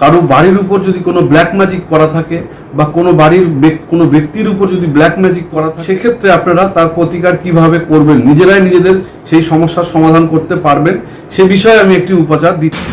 কারও বাড়ির উপর যদি কোনো ব্ল্যাক ম্যাজিক করা থাকে বা কোনো বাড়ির কোনো ব্যক্তির উপর যদি ব্ল্যাক ম্যাজিক করা থাকে, সেক্ষেত্রে আপনারা তার প্রতিকার কীভাবে করবেন? নিজেরাই নিজেদের সেই সমস্যার সমাধান করতে পারবেন। সে বিষয়ে আমি একটি উপাচার দিচ্ছি।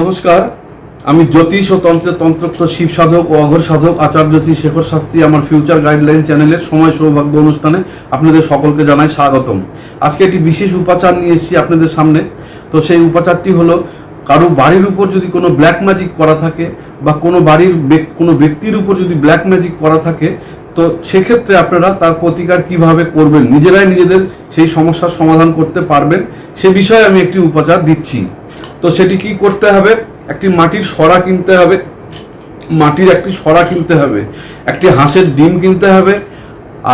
নমস্কার, আমি জ্যোতিষ ও তন্ত্রের তন্ত্রক্ত শিব সাধক ও অঘর সাধক আচার্য শ্রী শেখর শাস্ত্রী আমার ফিউচার গাইডলাইন চ্যানেলের সময় সৌভাগ্য অনুষ্ঠানে আপনাদের সকলকে জানাই স্বাগতম। আজকে একটি বিশেষ উপাচার নিয়ে এসেছি আপনাদের সামনে। তো সেই উপাচারটি হলো, কারও বাড়ির উপর যদি কোনো ব্ল্যাক ম্যাজিক করা থাকে বা কোনো বাড়ির কোনো ব্যক্তির উপর যদি ব্ল্যাক ম্যাজিক করা থাকে, তো সেক্ষেত্রে আপনারা তার প্রতিকার কীভাবে করবেন, নিজেরাই নিজেদের সেই সমস্যার সমাধান করতে পারবেন, সে বিষয়ে আমি একটি উপাচার দিচ্ছি। তো সেটি কি করতে হবে? একটি মাটির সরা কিনতে হবে। মাটির একটি সরা কিনতে হবে। একটি হাঁসের ডিম কিনতে হবে।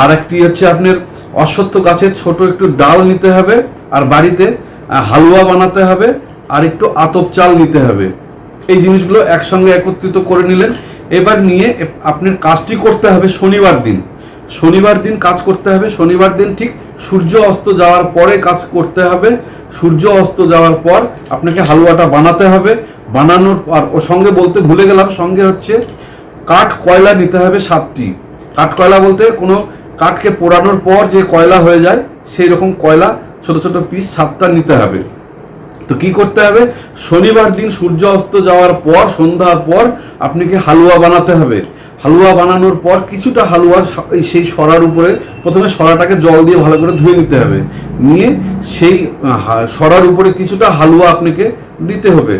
আর একটি হচ্ছে আপনার অশ্বত্থ গাছের ছোট একটু ডাল নিতে হবে। আর বাড়িতে হালুয়া বানাতে হবে। আর একটু আতপ চাল নিতে হবে। এই জিনিসগুলো একসঙ্গে একত্রিত করে নিলেন। এবার নিয়ে আপনার কাজটি করতে হবে শনিবার দিন। শনিবার দিন কাজ করতে হবে। শনিবার দিন ঠিক সূর্য অস্ত যাওয়ার পরে কাজ করতে হবে। সূর্য অস্ত যাওয়ার পর আপনাকে হালুয়াটা বানাতে হবে। বানানোর পর, ও সঙ্গে বলতে ভুলে গেলাম, সঙ্গে হচ্ছে কাঠ কয়লা নিতে হবে সাতটি। কাঠ কয়লা বলতে কোনো কাঠকে পোড়ানোর পর যে কয়লা হয়ে যায়, সেই রকম কয়লা ছোট ছোট পিস সাতটা নিতে হবে। তো কি করতে হবে? শনিবার দিন সূর্য অস্ত যাওয়ার পর, সন্ধ্যার পর আপনাকে হালুয়া বানাতে হবে। হালুয়া বানানোর পর কিছুটা হালুয়া সেই সরার উপরে প্রথমে সরাটাকে জল দিয়ে ভালো করে ধুয়ে নিতে হবে। নিয়ে সেই সরার উপরে কিছুটা হালুয়া আপনাকে দিতে হবে।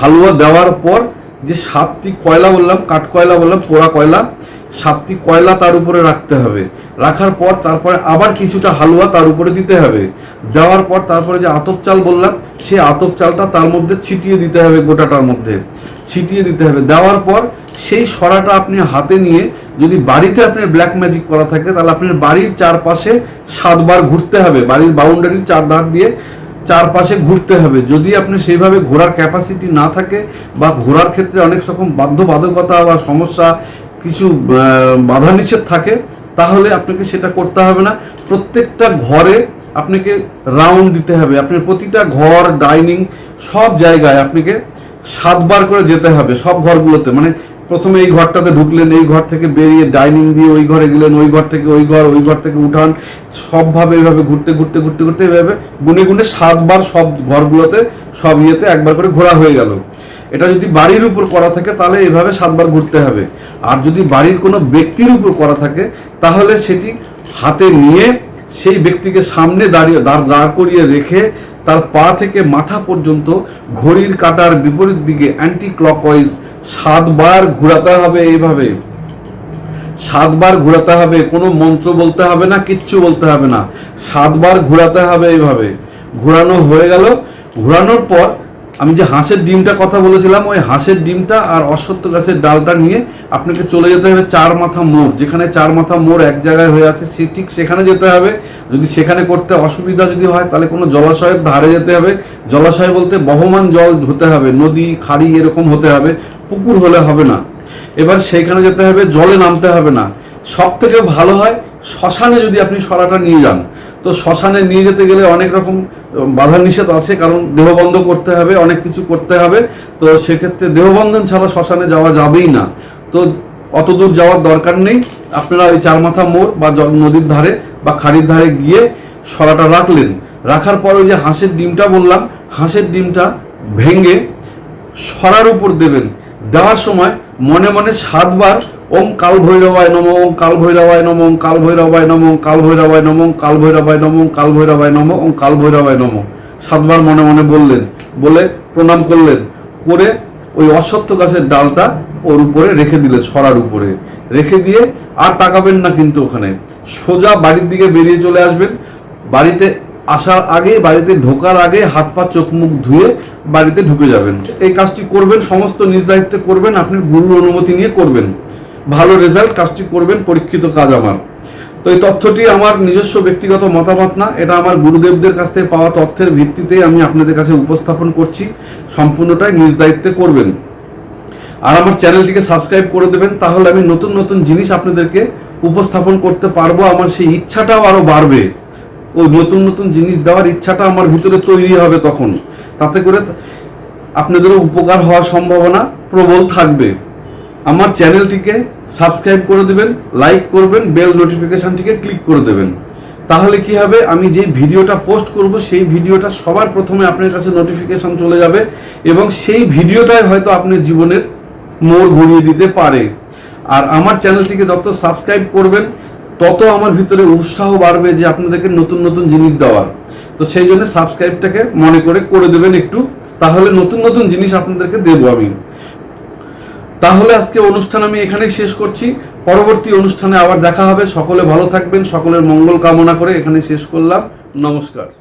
হালুয়া দেওয়ার পর যে সাতটি কয়লা বললাম, কাঠ কয়লা বললাম, পোড়া কয়লা সাতটি কয়লা তার উপরে রাখতে হবে। রাখার পর তারপরে আবার কিছুটা হালুয়া তার উপরে দিতে হবে। দেওয়ার পর তারপরে যে আতপ চাল বললাম সেই আতপ চালটা তার মধ্যে ছিটিয়ে দিতে হবে গোটাটার মধ্যে। ছিটিয়ে দিতে হবে। দেওয়ার পর সেই সরাটা আপনি হাতে নিয়ে যদি বাড়িতে আপনার ব্ল্যাক ম্যাজিক করা থাকে, তাহলে আপনার বাড়ির চারপাশে সাতবার ঘুরতে হবে। বাড়ির বাউন্ডারির চার ধার দিয়ে চারপাশে ঘুরতে হবে। যদি আপনি সেইভাবে ঘোরার ক্যাপাসিটি না থাকে বা ঘোরার ক্ষেত্রে অনেক রকম বাধ্যবাধকতা বা সমস্যা কিছু বাধা নিষেধ থাকে, তাহলে আপনাকে সেটা করতে হবে না। প্রত্যেকটা ঘরে আপনাকে রাউন্ড দিতে হবে। আপনার প্রতিটা ঘর ডাইনিং সব জায়গায় আপনাকে সাতবার করে যেতে হবে, সব ঘরগুলোতে। মানে প্রথমে এই ঘরটাতে ঢুকলেন, এই ঘর থেকে বেরিয়ে ডাইনিং দিয়ে ওই ঘরে গেলেন, ওই ঘর থেকে ওই ঘর ওই ঘর থেকে উঠান। সবভাবে এইভাবে ঘুরতে ঘুরতে ঘুরতে ঘুরতে এইভাবে গুনে গুনে সাতবার সব ঘরগুলোতে, সব ইয়েতে একবার করে ঘোরা হয়ে গেল। এটা যদি বাড়ির উপর করা থাকে, তাহলে এভাবে সাতবার ঘুরতে হবে। আর যদি বাড়ির কোনো ব্যক্তির উপর করা থাকে, তাহলে সেটি হাতে নিয়ে সেই ব্যক্তিকে সামনে দাঁড়িয়ে, দাঁড় দাঁড় করিয়ে রেখে তার পা থেকে মাথা পর্যন্ত ঘড়ির কাটার বিপরীত দিকে অ্যান্টি ক্লকওয়াইজ সাতবার ঘোরাতে হবে এইভাবে। সাতবার ঘোরাতে হবে, কোনো মন্ত্র বলতে হবে না, কিচ্ছু বলতে হবে না। সাতবার ঘোরাতে হবে এইভাবে। ঘোরানো হয়ে গেল। ঘোরানোর পর আমি যে হাঁসের ডিমটা কথা বলেছিলাম, ওই হাঁসের ডিমটা আর অশ্বত্থ গাছের ডালটা নিয়ে আপনাকে চলে যেতে হবে চার মাথা মোড়। যেখানে চার মাথা মোড় এক জায়গায় হয়ে আছে, সে ঠিক সেখানে যেতে হবে। যদি সেখানে করতে অসুবিধা যদি হয়, তাহলে কোনো জলাশয়ের ধারে যেতে হবে। জলাশয় বলতে বহমান জল হতে হবে, নদী, খাড়ি এরকম হতে হবে। পুকুর হলে হবে না। এবার সেইখানে যেতে হবে, জলে নামতে হবে না। সব থেকে ভালো হয় শ্মশানে যদি আপনি সরাটা নিয়ে যান। তো শ্মশানে নিয়ে যেতে গেলে অনেক রকম বাধা নিষেধ আছে, কারণ দেহবন্ধ করতে হবে, অনেক কিছু করতে হবে। তো সেক্ষেত্রে দেহবন্ধন ছাড়া শ্মশানে যাওয়া যাবেই না। তো অত দূর যাওয়ার দরকার নেই। আপনারা ওই চারমাথা মোড় বা নদীর ধারে বা খাড়ির ধারে গিয়ে সরাটা রাখলেন। রাখার পর ওই যে হাঁসের ডিমটা বললাম, হাঁসের ডিমটা ভেঙে সরার উপর দেবেন। দেওয়ার সময় মনে মনে সাতবার, ওম কাল ভৈরবায় নম, ওম কাল ভৈরবায় নম, ওম কাল ভৈরবায় নম, ওম কাল ভৈরবায় নম, ওম কাল ভৈরবায় নম, ওম কাল ভৈরবায় নম, ওম কাল ভৈরবায় নম। সাতবার মনে মনে বললেন, বলে প্রণাম করলেন, করে ওই অশ্বত্থ গাছের ডালটা ওর উপরে রেখে দিলেন সরার উপরে। রেখে দিয়ে আর তাকাবেন না কিন্তু ওখানে। সোজা বাড়ির দিকে বেরিয়ে চলে আসবেন। বাড়িতে আসার আগে, বাড়িতে ঢোকার আগে হাত পা, চোখ, মুখ ধুয়ে বাড়িতে ঢুকে যাবেন। এই কাজটি করবেন, সমস্ত নিজ দায়িত্বে করবেন আপনি গুরুর অনুমতি নিয়ে করবেন। ভালো রেজাল্ট কাজটি করবেন, পরীক্ষিত কাজ আমার। তো এই তথ্যটি আমার নিজস্ব ব্যক্তিগত মতামত না, এটা আমার গুরুদেবদের কাছ থেকে পাওয়া তথ্যের ভিত্তিতে আমি আপনাদের কাছে উপস্থাপন করছি, সম্পূর্ণটাই নিজ দায়িত্বে করবেন। আর আমার চ্যানেলটিকে সাবস্ক্রাইব করে দেবেন, তাহলে আমি নতুন নতুন জিনিস আপনাদেরকে উপস্থাপন করতে পারব, আমার সেই ইচ্ছাটাও আরও বাড়বে। ওই নতুন নতুন জিনিস দেওয়ার ইচ্ছাটা আমার ভিতরে তৈরি হবে তখন। তাতে করে আপনাদেরও উপকার হওয়ার সম্ভাবনা প্রবল থাকবে। আমার চ্যানেলটিকে সাবস্ক্রাইব করে দেবেন, লাইক করবেন, বেল নোটিফিকেশনটিকে ক্লিক করে দেবেন। তাহলে কি হবে? আমি যে ভিডিওটা পোস্ট করব, সেই ভিডিওটা সবার প্রথমে আপনার কাছে নোটিফিকেশন চলে যাবে এবং সেই ভিডিওটাই হয়তো আপনার জীবনের মোড় ঘুরিয়ে দিতে পারে। আর আমার চ্যানেলটিকে যত সাবস্ক্রাইব করবেন তত আমার ভিতরে উৎসাহ বাড়বে যে আপনাদেরকে নতুন নতুন জিনিস দেওয়ার। তো সেই জন্য সাবস্ক্রাইবটাকে মনে করে করে দেবেন একটু, তাহলে নতুন নতুন জিনিস আপনাদেরকে দেবো আমি। তাহলে আজকে অনুষ্ঠান আমি এখানেই শেষ করছি। পরবর্তী অনুষ্ঠানে আবার দেখা হবে। সকলে ভালো থাকবেন, সকলের মঙ্গল কামনা করে এখানে শেষ করলাম। নমস্কার।